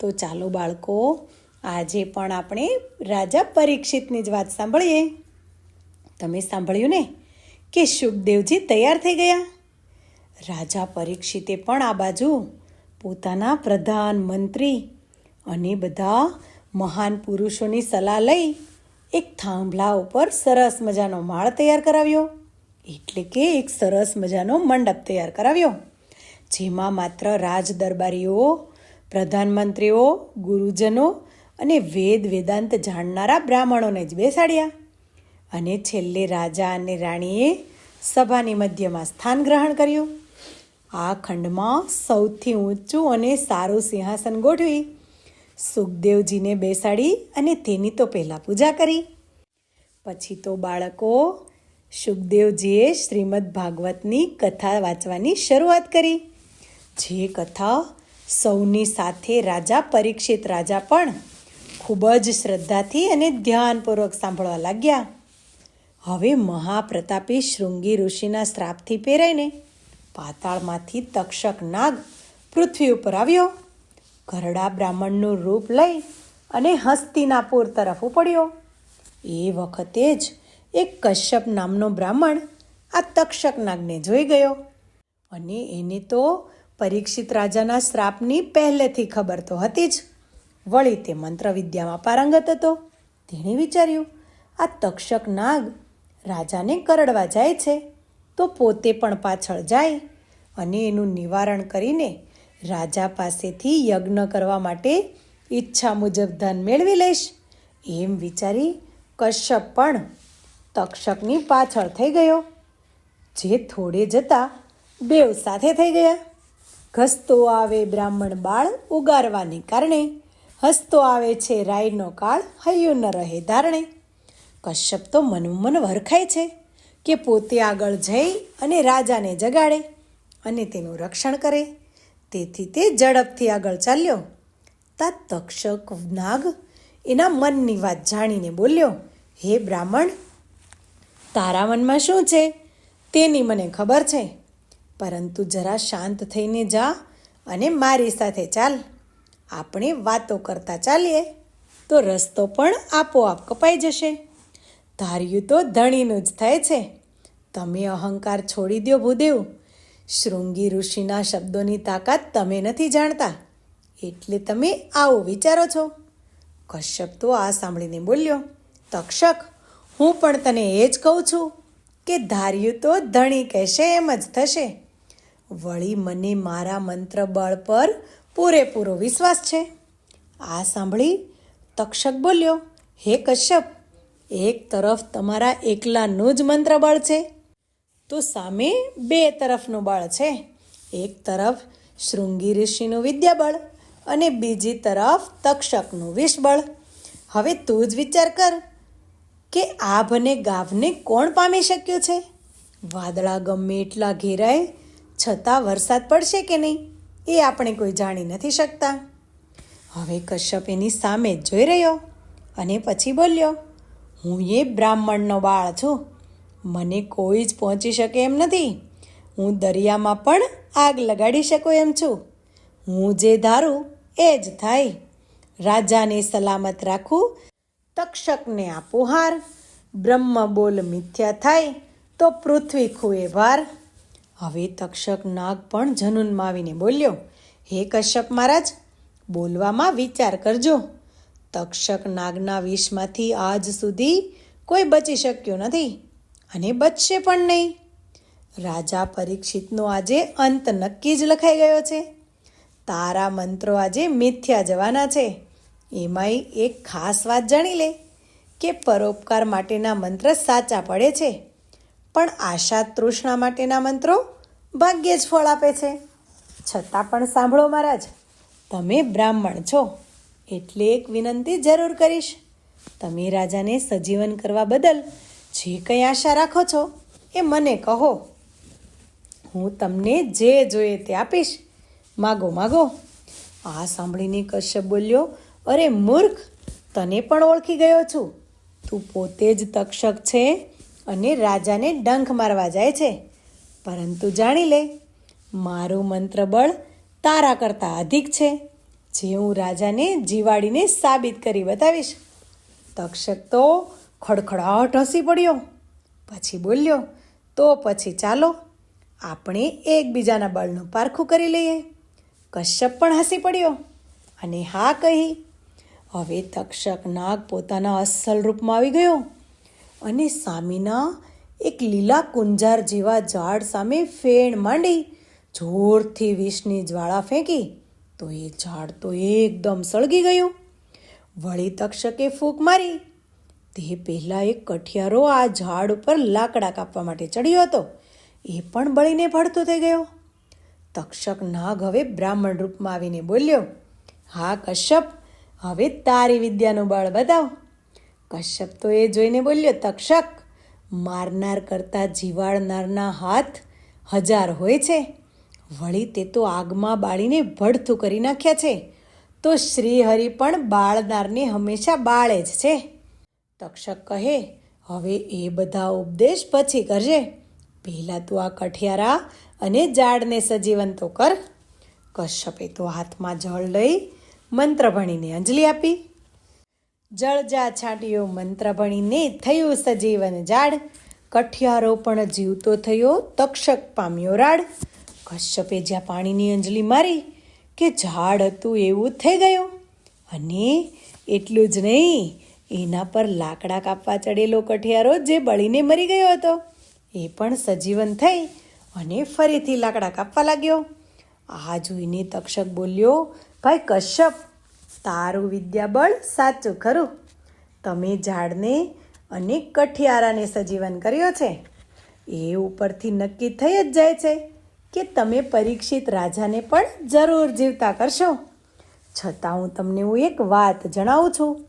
તો ચાલો બાળકો, આજે પણ આપણે રાજા પરીક્ષિતની જ વાત સાંભળીએ. તમે સાંભળ્યું ને કે શુભદેવજી તૈયાર થઈ ગયા? રાજા પરીક્ષિતે પણ આ બાજુ પોતાના પ્રધાનમંત્રી અને બધા મહાન પુરુષોની સલાહ લઈ એક થાંભલા ઉપર સરસ મજાનો માળ તૈયાર કરાવ્યો. એટલે કે એક સરસ મજાનો મંડપ તૈયાર કરાવ્યો, જેમાં માત્ર રાજ દરબારીઓ પ્રધાનમંત્રીઓ, ગુરુજનો અને વેદ વેદાંત જાણનારા બ્રાહ્મણોને જ બેસાડ્યા. અને છેલ્લે રાજા અને રાણીએ સભાની મધ્યમાં સ્થાન ગ્રહણ કર્યું. આ ખંડમાં સૌથી ઊંચું અને સારું સિંહાસન ગોઠવી સુખદેવજીને બેસાડી અને તેની તો પહેલાં પૂજા કરી. પછી તો બાળકો સુખદેવજીએ શ્રીમદ ભાગવતની કથા વાંચવાની શરૂઆત કરી. જે કથા સૌની સાથે રાજા, પરીક્ષિત રાજા પણ ખૂબ જ શ્રદ્ધાથી અને ધ્યાનપૂર્વક સાંભળવા લાગ્યા. હવે મહાપ્રતાપી શૃંગી ઋષિના શ્રાપથી પહેરાઈને પાતાળમાંથી તક્ષક નાગ પૃથ્વી ઉપર આવ્યો. ઘરડા બ્રાહ્મણનું રૂપ લઈ અને હસ્તિનાપુર તરફ ઉપડ્યો. એ વખતે જ એક કશ્યપ નામનો બ્રાહ્મણ આ તક્ષક નાગને જોઈ ગયો. અને એને તો પરીક્ષિત રાજાના શ્રાપની પહેલેથી ખબર તો હતી જ. વળી તે મંત્રવિદ્યામાં પારંગત હતો. તેણે વિચાર્યું, આ તક્ષક નાગ રાજાને કરડવા જાય છે, તો પોતે પણ પાછળ જાય અને એનું નિવારણ કરીને રાજા પાસેથી યજ્ઞ કરવા માટે ઈચ્છા મુજબ ધન મેળવી લઈશ. એમ વિચારી કશ્યપ પણ તક્ષકની પાછળ થઈ ગયો, જે થોડે જતાં બેવ સાથે થઈ ગયા. ઘસતો આવે બ્રાહ્મણ બાળ ઉગારવાને કારણે. હસતો આવે છે રાયનો કાળ હૈયું ન રહે ધારણે. કશ્યપ તો મનોમન વરખાય છે કે પોતે આગળ જઈ અને રાજાને જગાડે અને તેનું રક્ષણ કરે. તેથી તે ઝડપથી આગળ ચાલ્યો. તા તક્ષક નાગ એના મનની વાત જાણીને બોલ્યો, હે બ્રાહ્મણ, તારા મનમાં શું છે? તેની મને ખબર છે. પરંતુ જરા શાંત થઈને જા અને મારી સાથે ચાલ. આપણે વાતો કરતા ચાલીએ, તો રસ્તો પણ આપોઆપ કપાઈ જશે. ધાર્યું તો ધણીનું જ થાય છે. તમે અહંકાર છોડી દો ભૂદેવ. શૃંગી ઋષિના શબ્દોની તાકાત તમે નથી જાણતા. એટલે તમે આવો વિચારો છો. કશ્યપ તો આ સાંભળીને બોલ્યો, તક્ષક, હું પણ તને એ જ કહું છું કે ધાર્યું તો ધણી કહેશે એમ જ થશે. વળી મને મારા મંત્ર બળ પર પૂરેપૂરો વિશ્વાસ છે. આ સાંભળી તક્ષક બોલ્યો, હે કશ્યપ, એક તરફ તમારા એકલાનું જ મંત્ર બળ છે, તો સામે બે તરફનું બળ છે. એક તરફ શૃંગી ઋષિનું વિદ્યાબળ અને બીજી તરફ તક્ષકનું વિષબળ હવે તું જ વિચાર કર કે આભ અને ગાભને કોણ પામી શક્યું છે? વાદળા ગમે એટલા ઘેરાય છતાં વરસાદ પડશે કે નહીં, એ આપણે કોઈ જાણી નથી શકતા. હવે કશ્યપ એની સામે જ જોઈ રહ્યો અને પછી બોલ્યો, હું એ બ્રાહ્મણનો બાળ છું. મને કોઈ જ પહોંચી શકે એમ નથી. હું દરિયામાં પણ આગ લગાડી શકું એમ છું. હું જે ધારું એ જ થાય. રાજાને સલામત રાખું, તક્ષકને આપું હાર. બ્રહ્મ બોલ મિથ્યા થાય તો પૃથ્વી ખુએ ભાર. હવે તક્ષક નાગ પણ જનુનમાં આવીને બોલ્યો, હે કશ્યપ મહારાજ, બોલવામાં વિચાર કરજો. તક્ષક નાગના વિષમાંથી આજ સુધી કોઈ બચી શક્યો નથી અને બચશે પણ નહીં. રાજા પરીક્ષિતનો આજે અંત નક્કી જ લખાઈ ગયો છે. તારા મંત્રો આજે મિથ્યા જવાના છે. એમાંય એક ખાસ વાત જાણી લે કે પરોપકાર માટેના મંત્ર સાચા પડે છે. પણ આશા તૃષ્ણા માટેના મંત્રો ભાગ્યે જ ફળ આપે છે. છતાં પણ સાંભળો મહારાજ, તમે બ્રાહ્મણ છો, એટલે એક વિનંતી જરૂર કરીશ. તમે રાજાને સજીવન કરવા બદલ જે કંઈ આશા રાખો છો એ મને કહો. હું તમને જે જોઈએ તે આપીશ. માગો માગો. આ સાંભળીને કશ્યપ બોલ્યો, અરે મૂર્ખ, તને પણ ઓળખી ગયો છું. તું પોતે જ તક્ષક છે અને રાજાને ડંખ મારવા જાય છે. પરંતુ જાણી લે, મારું મંત્ર બળ તારા કરતાં અધિક છે, જે હું રાજાને જીવાડીને સાબિત કરી બતાવીશ. તક્ષક તો ખડખડાટ હસી પડ્યો. પછી બોલ્યો, તો પછી ચાલો, આપણે એકબીજાના બળનું પારખું કરી લઈએ. કશ્યપ પણ હસી પડ્યો અને હા કહી, હવે તક્ષક નાગ પોતાના અસલ રૂપમાં આવી ગયો. અને સામેના એક લીલા કુંજાર જેવા ઝાડ સામે ફેણ માંડી, જોરથી વિષની જ્વાળા ફેંકી, તો એ ઝાડ તો એકદમ સળગી ગયું. વળી તક્ષકે ફૂંક મારી. તે પહેલાં એક કઠિયારો આ ઝાડ ઉપર લાકડા કાપવા માટે ચડ્યો હતો. એ પણ બળીને ભળતો થઈ ગયો. તક્ષક નાગ હવે બ્રાહ્મણ રૂપમાં આવીને બોલ્યો, હા, કશ્યપ, હવે તારી વિદ્યાનું બળ બતાવ કશ્યપ તો એ જોઈને બોલ્યો, તક્ષક, મારનાર કરતાં જીવાડનારના હાથ હજાર હોય છે. વળી તે તો આગમાં બાળીને ભડથું કરી નાખ્યા છે. તો શ્રીહરિ પણ બાળનારને હંમેશા બાળે જ છે. તક્ષક કહે, હવે એ બધા ઉપદેશ પછી કરજે. પહેલાં તું આ કઠિયારા અને ઝાડને સજીવન તો કર. કશ્યપે તો હાથમાં જળ લઈ મંત્ર ભણીને અંજલિ આપી. જળજા છાંટ્યો મંત્ર ભણીને થયું સજીવન ઝાડ કઠિયારો પણ જીવતો થયો તક્ષક પામ્યો રાડ. કશ્યપે જ્યાં પાણીની અંજલિ મારી કે ઝાડ હતું એવું થઈ ગયું. અને એટલું જ નહીં, એના પર લાકડા કાપવા ચડેલો કઠિયારો જે બળીને મરી ગયો હતો, એ પણ સજીવન થઈ અને ફરીથી લાકડા કાપવા લાગ્યો. આ જોઈને તક્ષક બોલ્યો, ભાઈ કશ્યપ તારું વિદ્યાબળ સાચું ખરું. તમે ઝાડને અને કઠિયારાને સજીવન કર્યો છે. એ ઉપરથી નક્કી થઈ જ જાય છે કે તમે પરીક્ષિત રાજાને પણ જરૂર જીવતા કરશો. છતાં હું તમને હું એક વાત જણાવું છું.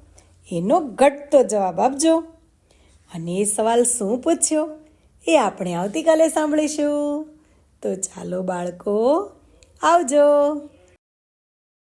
એનો ઘટતો જવાબ આપજો. અને એ સવાલ શું પૂછ્યો એ આપણે આવતીકાલે સાંભળીશું. તો ચાલો બાળકો, આવજો.